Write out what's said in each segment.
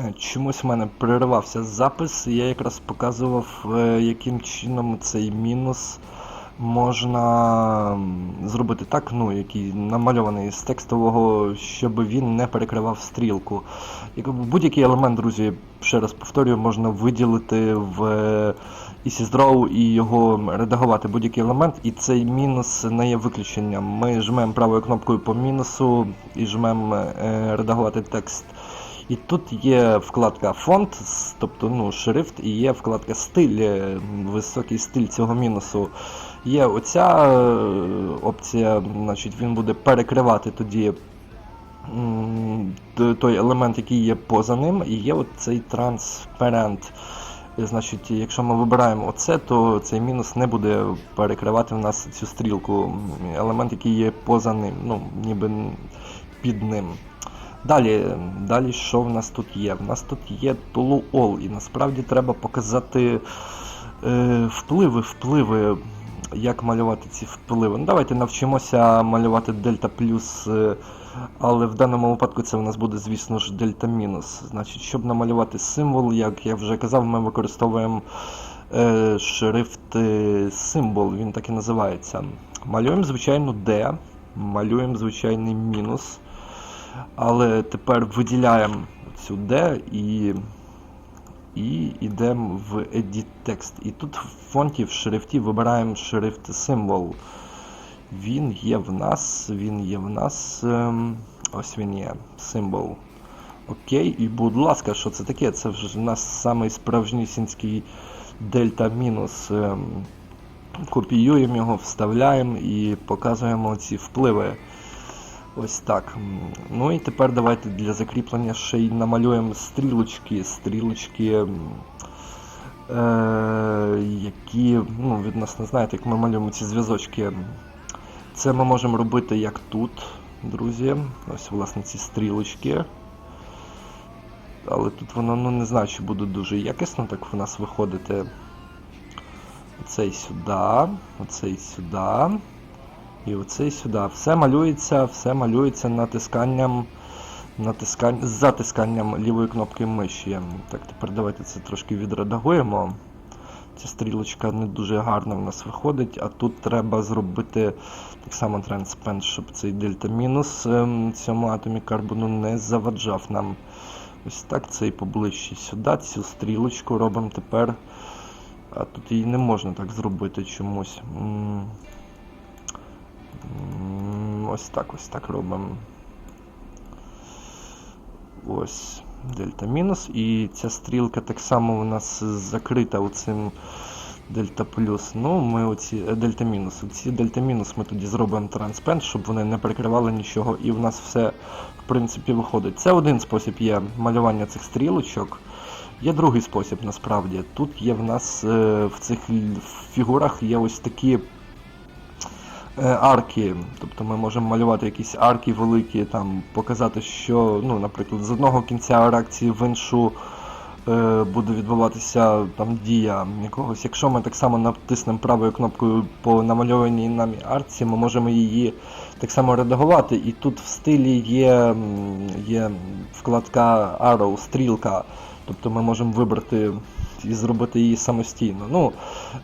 Е, Чомусь в мене переривався запис, і я якраз показував, е, яким чином цей мінус можна зробити так, ну, який намальований з текстового, щоб він не перекривав стрілку. Будь-який елемент, друзі, ще раз повторюю, можна виділити в е, EasyDraw і його редагувати будь-який елемент, і цей мінус не є виключенням. Ми жмемо правою кнопкою по мінусу і жмемо редагувати текст. І тут є вкладка фонд, тобто ну, шрифт, і є вкладка стиль, е, високий стиль цього мінусу. Є оця е, опція, значить він буде перекривати тоді той елемент, який є поза ним, і є цей транспарент. Значить, якщо ми вибираємо оце, то цей мінус не буде перекривати в нас цю стрілку. Елемент, який є поза ним, ну, ніби під ним. Далі, далі, що в нас тут є? В нас тут є Tulu All, і насправді треба показати е, впливи, впливи, як малювати ці впливи. Ну, давайте навчимося малювати дельта плюс, е, але в даному випадку це у нас буде, звісно ж, дельта мінус. Значить, щоб намалювати символ, як я вже казав, ми використовуємо е, шрифт е, символ, він так і називається. Малюємо звичайно D, малюємо звичайний мінус. Але тепер виділяємо D і, і йдемо в Edit Text. І тут в фонті, в шрифті вибираємо шрифт символ. Він є в нас, він є в нас. ем, ось він є, символ. Окей, і будь ласка, що це таке? Це вже в нас самий справжнісінький дельта мінус. ем, Копіюємо його, вставляємо і показуємо ці впливи. Ось так. Ну і тепер давайте для закріплення ще й намалюємо стрілочки, стрілочки, е, які ну, відносно знаєте, як ми малюємо ці зв'язочки. Це ми можемо робити як тут, друзі. Ось, власне, ці стрілочки. Але тут воно ну, не знаю, чи буде дуже якісно так в нас виходити. Оцей сюди, оцей сюди. І оцей сюди. Все малюється, все малюється натисканням, натискань, з затисканням лівої кнопки миші. Так, тепер давайте це трошки відредагуємо. Ця стрілочка не дуже гарно в нас виходить, а тут треба зробити так само транспен, щоб цей дельта мінус ем, цьому атомі карбону не заваджав нам. Ось так цей поближче сюди, цю стрілочку робимо тепер. А тут її не можна так зробити чомусь. Ось так, ось так робимо. Ось дельта мінус. І ця стрілка так само у нас закрита оцим дельта плюс. Ну, ми оці е, дельта мінус. Оці дельта мінус ми тоді зробимо транспент, щоб вони не перекривали нічого, і в нас все в принципі виходить. Це один спосіб є малювання цих стрілочок. Є другий спосіб насправді. Тут є в нас е, в цих фігурах є ось такі арки. Тобто ми можемо малювати якісь арки великі, там показати, що, ну, наприклад, з одного кінця реакції в іншу е, буде відбуватися там дія якогось. Якщо ми так само натиснемо правою кнопкою по намальованій нами арці, ми можемо її так само редагувати. І тут в стилі є, є вкладка Arrow, стрілка. Тобто ми можемо вибрати і зробити її самостійно. Ну,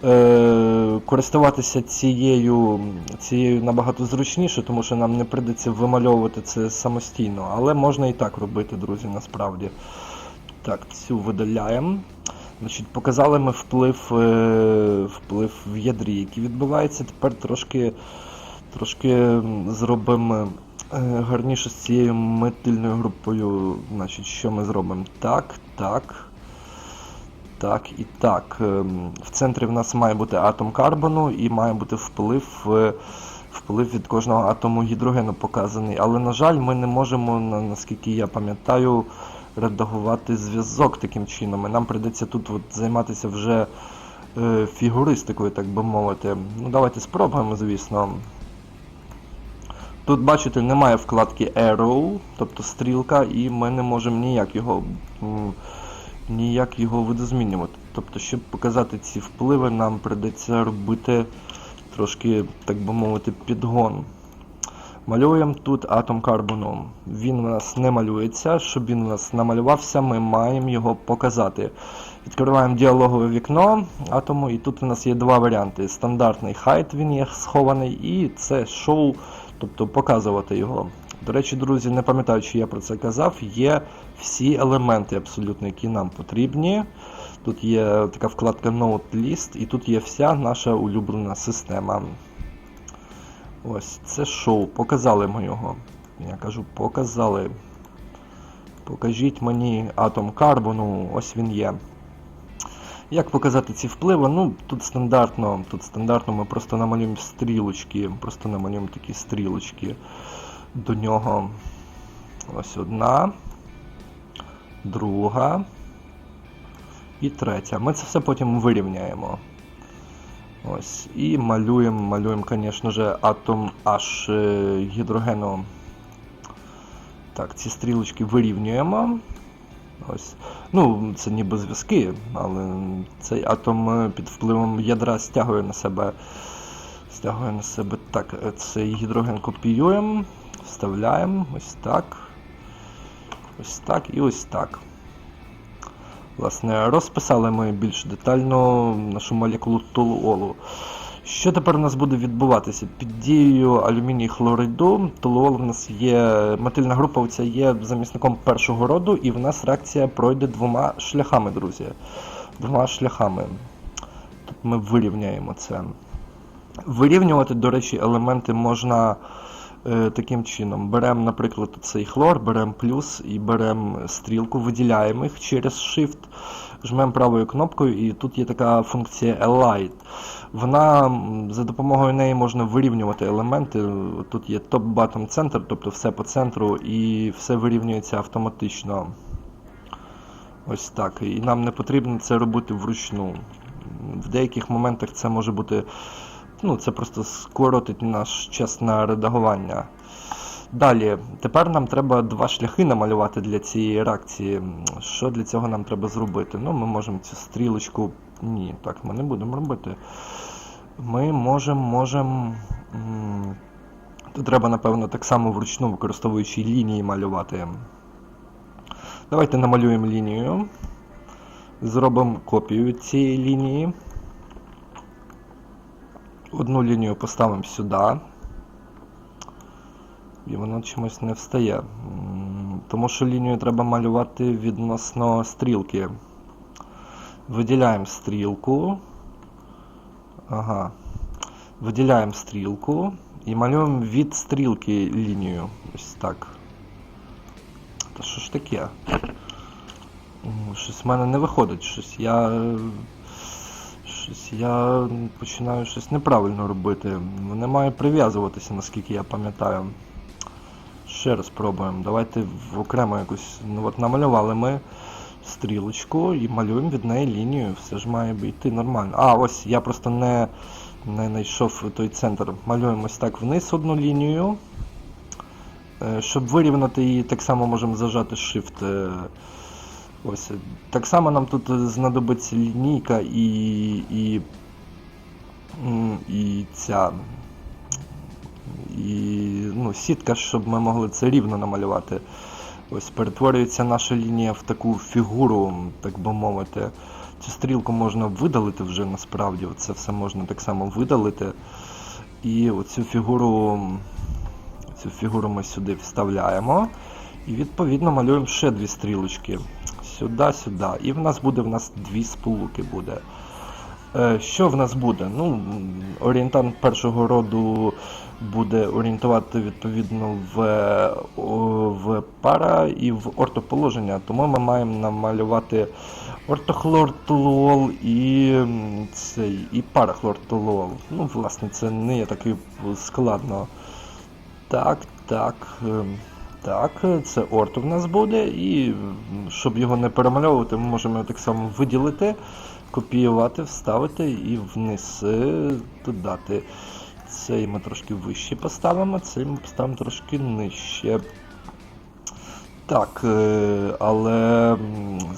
е, користуватися цією, цією набагато зручніше, тому що нам не прийдеться вимальовувати це самостійно. Але можна і так робити, друзі, насправді. Так, цю видаляємо. Значить, показали ми вплив, е, вплив в ядрі, який відбувається. Тепер трошки, трошки зробимо е, гарніше з цією метильною групою. Значить, що ми зробимо? Так, так. Так і так. Ем, В центрі в нас має бути атом карбону і має бути вплив, е, вплив від кожного атому гідрогену показаний. Але, на жаль, ми не можемо, наскільки я пам'ятаю, редагувати зв'язок таким чином. І нам прийдеться тут от займатися вже е, фігуристикою, так би мовити. Ну, давайте спробуємо, звісно. Тут, бачите, немає вкладки Arrow, тобто стрілка, і ми не можемо ніяк його, ніяк його видозмінювати. Тобто, щоб показати ці впливи, нам прийдеться робити трошки, так би мовити, підгон. Малюємо тут атом карбону. Він у нас не малюється. Щоб він у нас намалювався, ми маємо його показати. Відкриваємо діалогове вікно атому, і тут у нас є два варіанти. Стандартний хайт, він є схований, і це шоу, тобто показувати його. До речі, друзі, не пам'ятаю, чи я про це казав, є всі елементи абсолютно, які нам потрібні. Тут є така вкладка Note List, і тут є вся наша улюблена система. Ось, це шоу. Показали ми його. Я кажу, показали. Покажіть мені атом карбону, ось він є. Як показати ці впливи? Ну, тут стандартно, тут стандартно ми просто намалюємо стрілочки, просто намалюємо такі стрілочки до нього. Ось одна, друга і третя. Ми це все потім вирівняємо. Ось. І малюємо, малюємо, звісно ж, атом H е, гідрогену. Так, ці стрілочки вирівнюємо. Ось. Ну, це ніби зв'язки, але цей атом е, під впливом ядра стягує на себе. Стягує на себе так, е, цей гідроген копіюємо, вставляємо ось так. Ось так і ось так. Власне, розписали ми більш детально нашу молекулу толуолу. Що тепер у нас буде відбуватися? Під дією алюміній хлориду толуол у нас є, метильна група оця є замісником першого роду, і в нас реакція пройде двома шляхами, друзі. Двома шляхами. Тут ми вирівняємо це. Вирівнювати, до речі, елементи можна таким чином. Беремо, наприклад, цей хлор, беремо плюс і беремо стрілку, виділяємо їх через Shift, жмемо правою кнопкою, і тут є така функція Align. Вона за допомогою неї можна вирівнювати елементи. Тут є топ-батом центр, тобто все по центру, і все вирівнюється автоматично. Ось так. І нам не потрібно це робити вручну. В деяких моментах це може бути. Ну, це просто скоротить наш час на редагування. Далі, тепер нам треба два шляхи намалювати для цієї реакції. Що для цього нам треба зробити? Ну, ми можемо цю стрілочку. Ні, так ми не будемо робити. Ми можемо, можемо. Тут треба, напевно, так само вручну використовуючи лінії малювати. Давайте намалюємо лінію. Зробимо копію цієї лінії. Одну лінію поставимо сюди. І воно чомусь не встає. Тому що лінію треба малювати відносно стрілки. Виділяємо стрілку. Ага. Виділяємо стрілку і малюємо від стрілки лінію. Ось так. Та що ж таке? Щось в мене не виходить, щось я. Е, Щось я починаю щось неправильно робити. Не має прив'язуватися, наскільки я пам'ятаю. Ще раз пробуємо. Давайте окремо якусь. Ну от намалювали ми стрілочку і малюємо від неї лінію. Все ж має йти нормально. А, ось я просто не, не знайшов той центр. Малюємо ось так вниз одну лінію. Е, Щоб вирівняти її, так само можемо зажати Shift. Ось. Так само нам тут е, знадобиться лінійка і, і, і ця. І ну, сітка, щоб ми могли це рівно намалювати. Ось перетворюється наша лінія в таку фігуру, так би мовити. Цю стрілку можна видалити вже насправді. Це все можна так само видалити. І оцю фігуру, цю фігуру ми сюди вставляємо. І відповідно малюємо ще дві стрілочки. Сюди, сюди. І в нас буде в нас дві сполуки буде. Е, Що в нас буде? Ну, орієнтант першого роду буде орієнтувати відповідно в, в пара і в ортоположення, тому ми маємо намалювати ортохлортолуол і цей, і парахлортолуол. Ну, власне, це не є таки складно. Так, так. Так, це орто в нас буде, і щоб його не перемальовувати, ми можемо його так само виділити, копіювати, вставити і вниз е, додати. Цей ми трошки вище поставимо, цей ми поставимо трошки нижче. Так, е, але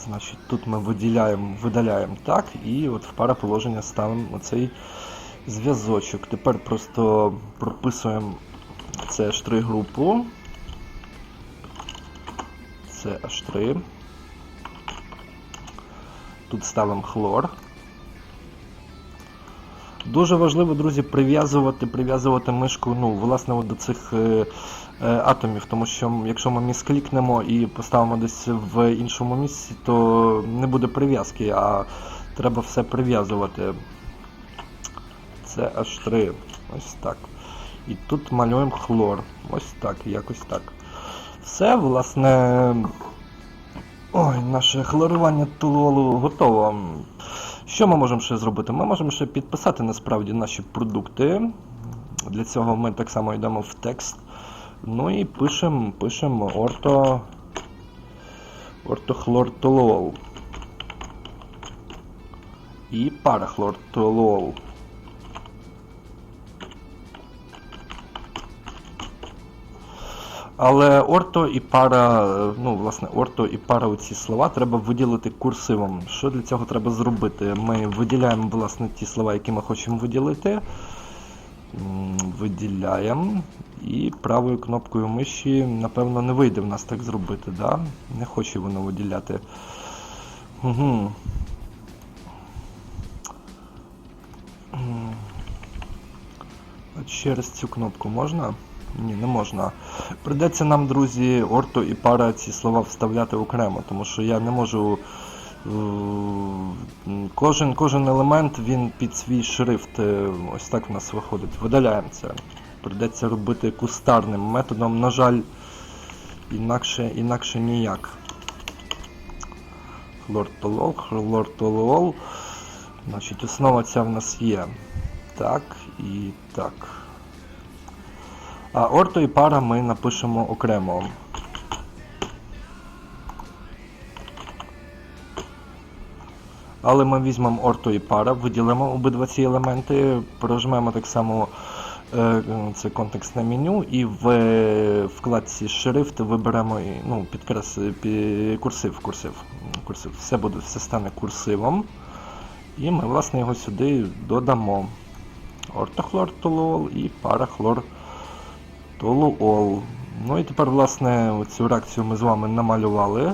значить, тут ми виділяємо, видаляємо так, і от в параположення ставимо оцей зв'язочок. Тепер просто прописуємо Це H3 групу. Це H3. Тут ставимо хлор. Дуже важливо, друзі, прив'язувати, прив'язувати мишку ну, власне, от до цих е, е, атомів, тому що якщо ми місклікнемо і поставимо десь в іншому місці, то не буде прив'язки, а треба все прив'язувати. Це H3. Ось так. І тут малюємо хлор. Ось так, якось так. Все, власне. Ой, наше хлорування толуолу готово. Що ми можемо ще зробити? Ми можемо ще підписати насправді наші продукти. Для цього ми так само йдемо в текст. Ну і пишемо пишемо орто. Ортохлортолуол. І парахлортолуол. Але орто і пара, ну, власне, орто і пара оці слова треба виділити курсивом. Що для цього треба зробити? Ми виділяємо, власне, ті слова, які ми хочемо виділити. Виділяємо. І правою кнопкою миші, напевно, не вийде в нас так зробити, да? Не хоче воно виділяти. Угу. Через цю кнопку можна? Ні, не можна. Придеться нам, друзі, орто і пара ці слова вставляти окремо, тому що я не можу. е, Кожен, кожен елемент він під свій шрифт. е, Ось так в нас виходить. Видаляємо це. Придеться робити кустарним методом, на жаль, інакше, інакше ніяк. Хлортолол, хлортолол. Значить, основа ця в нас є. Так і так. А орто і пара ми напишемо окремо. Але ми візьмемо орто і пара, виділимо обидва ці елементи, прожмемо так само е, це контекстне меню і в е, вкладці шрифт виберемо ну, підкрес, пі, курсив, курсив, курсив. Все буде, все стане курсивом. І ми, власне, його сюди додамо. Ортохлортолол і парахлор. Толуол. Ну і тепер, власне, цю реакцію ми з вами намалювали.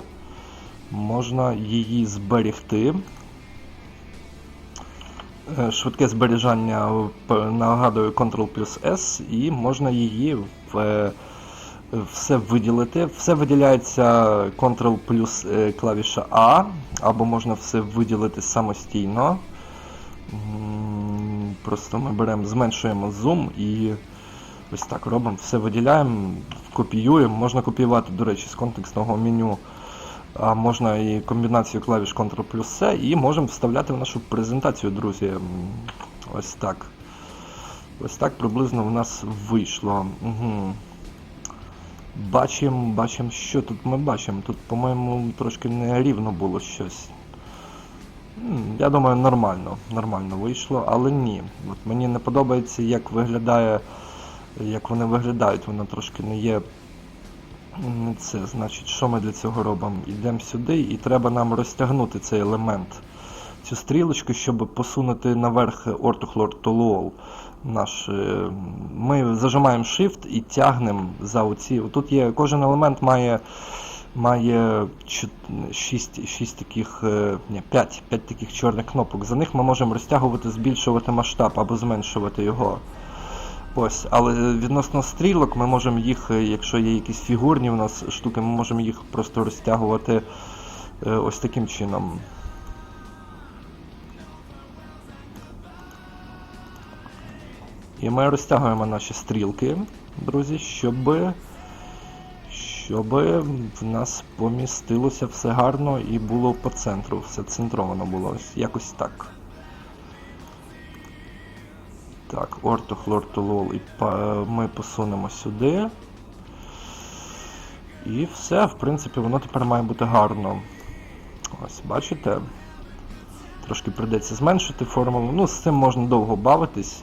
Можна її зберегти. Е, Швидке збереження нагадую Ctrl плюс S, і можна її в, е, все виділити. Все виділяється Ctrl плюс е, клавіша А, або можна все виділити самостійно. Просто ми беремо, зменшуємо зум і ось так робимо, все виділяємо, копіюємо. Можна копіювати, до речі, з контекстного меню, а можна і комбінацію клавіш Ctrl плюс C, і можемо вставляти в нашу презентацію, друзі. Ось так. Ось так приблизно в нас вийшло. Угу. Бачимо, бачимо, що тут ми бачимо. Тут, по-моєму, трошки нерівно було щось. Я думаю, нормально, нормально вийшло, але ні. От мені не подобається, як виглядає, як вони виглядають, воно трошки не є. Це, значить, що ми для цього робимо? Йдемо сюди і треба нам розтягнути цей елемент. Цю стрілочку, щоб посунути наверх ортохлортолуол наш. е, Ми зажимаємо Shift і тягнемо за оці. Тут є кожен елемент має має 6, 6 таких, е, ні, 5, 5 таких чорних кнопок. За них ми можемо розтягувати, збільшувати масштаб або зменшувати його. Ось, але відносно стрілок ми можемо їх, е, якщо є якісь фігурні у нас штуки, ми можемо їх просто розтягувати е, ось таким чином. І ми розтягуємо наші стрілки, друзі, щоб, щоб в нас помістилося все гарно і було по центру, все центровано було. Ось якось так. Так, ортохлортолол і ми посунемо сюди. І все, в принципі, воно тепер має бути гарно. Ось, бачите? Трошки прийдеться зменшити формулу. Ну, з цим можна довго бавитись.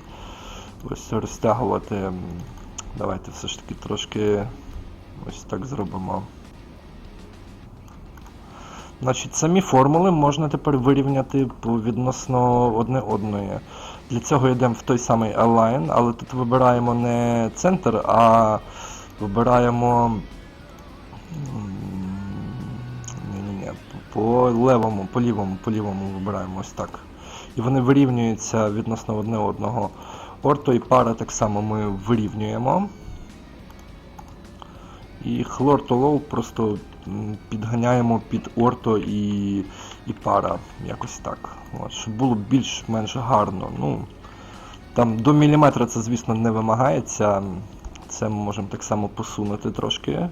Ось розтягувати. Давайте все ж таки трошки ось так зробимо. Значить, самі формули можна тепер вирівняти відносно одне одної. Для цього йдемо в той самий Align, але тут вибираємо не центр, а вибираємо. Ні-ні-ні, по левому, по лівому, по лівому вибираємо ось так. І вони вирівнюються відносно одне одного. Орто і пара так само ми вирівнюємо. І хлор то лоу просто підганяємо під орто і, і пара. Якось так. От, щоб було більш-менш гарно. Ну, там до міліметра це, звісно, не вимагається. Це ми можемо так само посунути трошки.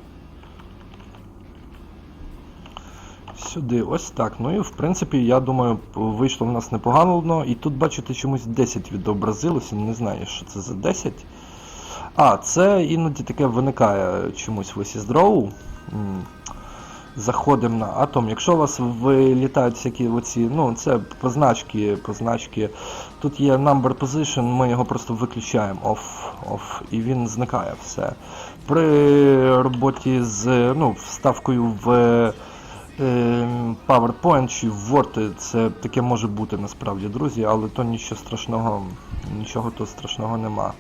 Сюди, ось так. Ну і в принципі, я думаю, вийшло в нас непогано. І тут, бачите, чомусь 10 відобразилося, не знаю, що це за 10. А, це іноді таке виникає чомусь в Draw. Заходимо на атом. Якщо у вас вилітають всякі оці, ну, це позначки, позначки. Тут є number position, ми його просто виключаємо off, off, і він зникає все. При роботі з ну, вставкою в е, PowerPoint чи в Word це таке може бути насправді, друзі, але то нічого страшного, нічого то страшного нема.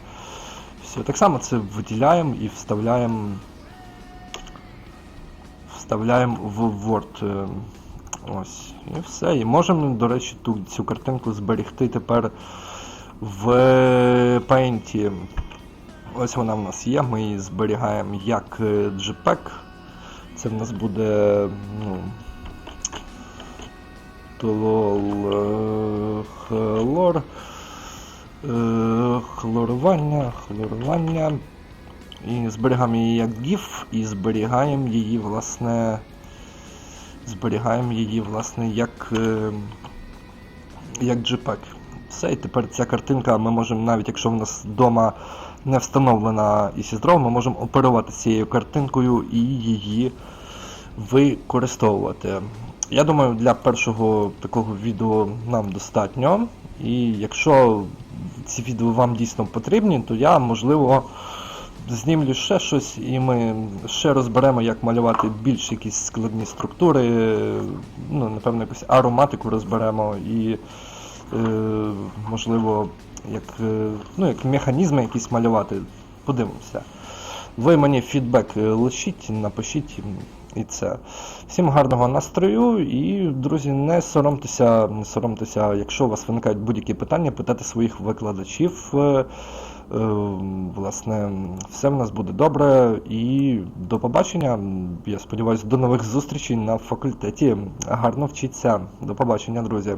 Все, так само це виділяємо і вставляємо вставляємо в Word. е, Ось. І все. І можемо, до речі, ту, цю картинку зберегти тепер в Paint. Ось вона в нас є, ми її зберігаємо як е, JPEG. Це в нас буде ну, е, хлор. е, Хлорування, хлорування. І зберігаємо її як GIF і зберігаємо її, власне. Зберігаємо її, власне, як, е, як JPEG. Все, і тепер ця картинка ми можемо, навіть якщо в нас вдома не встановлена EasyDraw, ми можемо оперувати цією картинкою і її використовувати. Я думаю, для першого такого відео нам достатньо. І якщо ці відео вам дійсно потрібні, то я, можливо, знімлю ще щось і ми ще розберемо, як малювати більш якісь складні структури, ну, напевно, якусь ароматику розберемо і, е, можливо, як, е, ну, як механізми якісь малювати. Подивимося. Ви мені фідбек е, лишіть, напишіть і це. Всім гарного настрою і, друзі, не соромтеся, не соромтеся, якщо у вас виникають будь-які питання, питати своїх викладачів. Е, Власне, все в нас буде добре і до побачення. Я сподіваюся, до нових зустрічей на факультеті. Гарно вчіться. До побачення, друзі.